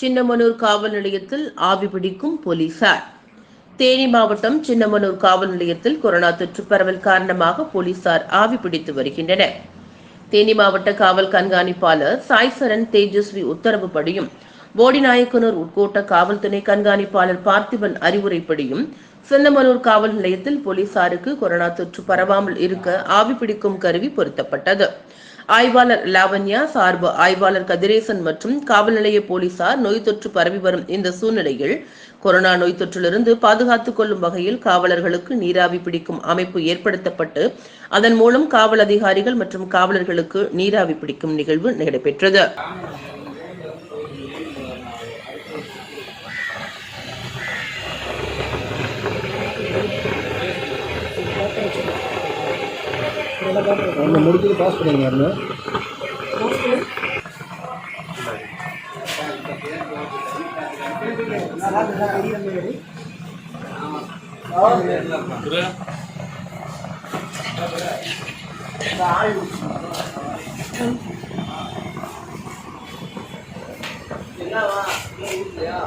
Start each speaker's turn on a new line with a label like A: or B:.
A: சின்னமனூர் காவல் நிலையத்தில் ஆவி பிடிக்கும் போலீசார். தேனி மாவட்டம் சின்னமனூர் காவல் நிலையத்தில் கொரோனா தொற்று பரவல் காரணமாக போலீசார் ஆவி பிடித்து வருகின்றனர். தேனி மாவட்ட காவல் கண்காணிப்பாளர் சாய்சரன் தேஜஸ்வி உத்தரவுப்படியும் போடிநாயக்கனூர் உட்கோட்ட காவல் துணை கண்காணிப்பாளர் பார்த்திபன் அறிவுரைப்படியும் சின்னமனூர் காவல் நிலையத்தில் போலீசாருக்கு கொரோனா தொற்று பரவாமல் இருக்க ஆவி பிடிக்கும் கருவி பொருத்தப்பட்டது. ஆய்வாளர் லாவண்யா சார்பு ஆய்வாளர் கதிரேசன் மற்றும் காவல் நிலைய போலீசார் நோய் தொற்று பரவி வரும் இந்த சூழ்நிலையில் கொரோனா நோய் தொற்றிலிருந்து பாதுகாத்துக் கொள்ளும் வகையில் காவலர்களுக்கு நீராவி பிடிக்கும் அமைப்பு ஏற்படுத்தப்பட்டு அதன் மூலம் காவல் அதிகாரிகள் மற்றும் காவலர்களுக்கு நீராவி பிடிக்கும் நிகழ்வு நடைபெற்றது.
B: ஒன்று முடிச்சுட்டு பாஸ் பண்ணிடுங்க ஒன்று என்னவா இல்லையா